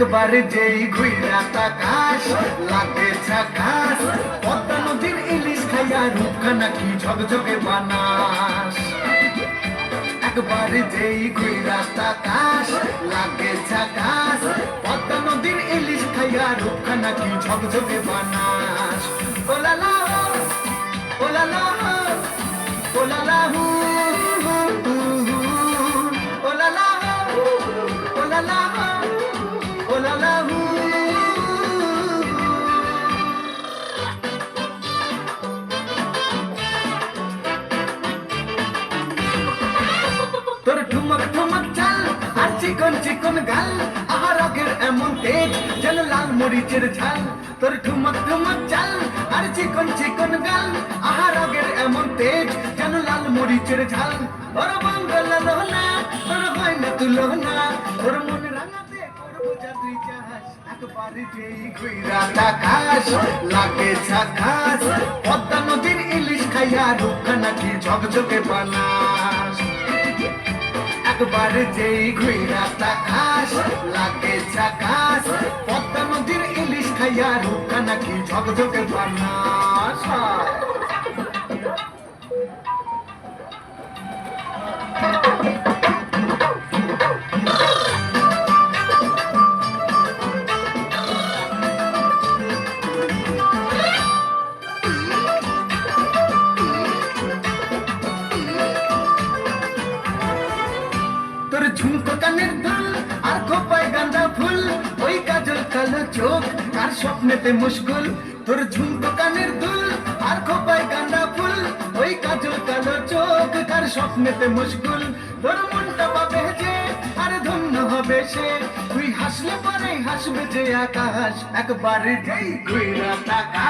একবার যেই ঘুইরা তাকাস লাগে ঝাকাস পদ্মা নদীর ইলিশ খাইয়া রূপখানা কি ঝকঝকে বানাস? একবার যেই ঘুইরা তাকাস লাগে ঝাকাস পদ্মা নদীর ইলিশ খাইয়া রূপখানা কি ঝকঝকে বানাস? ওলালা ওলালা ওলালা হু। তোর ঠুমক ঠুমক চাল আর চিকন চিকন গাল আহার আগের এমন তেজ যেন লাল মরিচের ঝাল। তোর ঠুমক ঠুমক চাল আর চিকন চিকন গাল আহার আগের এমন তেজ যেন লাল মরিচের ঝাল। ওর বাঙ্গলা লোহনা ওর হয় না তুলো না ওর মনে রাঙাতে করব যা তুই চাস একবার যেই ঘুইরা তাকাস, লাগে ঝাকাস পদ্মা নদীর ইলিশ খাইয়া রূপখানা কি ঝকঝকে বানাস। একবার যেই ঘুইরা তাকাস লাগে চাকাস। পদ্মা নদীর ইলিশ খাইয়া রুকা নাকি ঝকঝকে বানাস ঝুমকো কানের দুল আর খোপায় গাঁদা ফুল। ওই কাজল কালো চোখ, কার স্বপ্নেতে মুশকুল? তোর ঝুমকো কানের দুল, আর খোপায় গাঁদা ফুল। ওই কাজল কালো চোখ, কার স্বপ্নেতে মুশকুল? তোর মনটা পাবে যে, আর ধন্য হবে সে। তুই হাসলে পরে হাসবে যে আকাশ, একবার যেই তাকা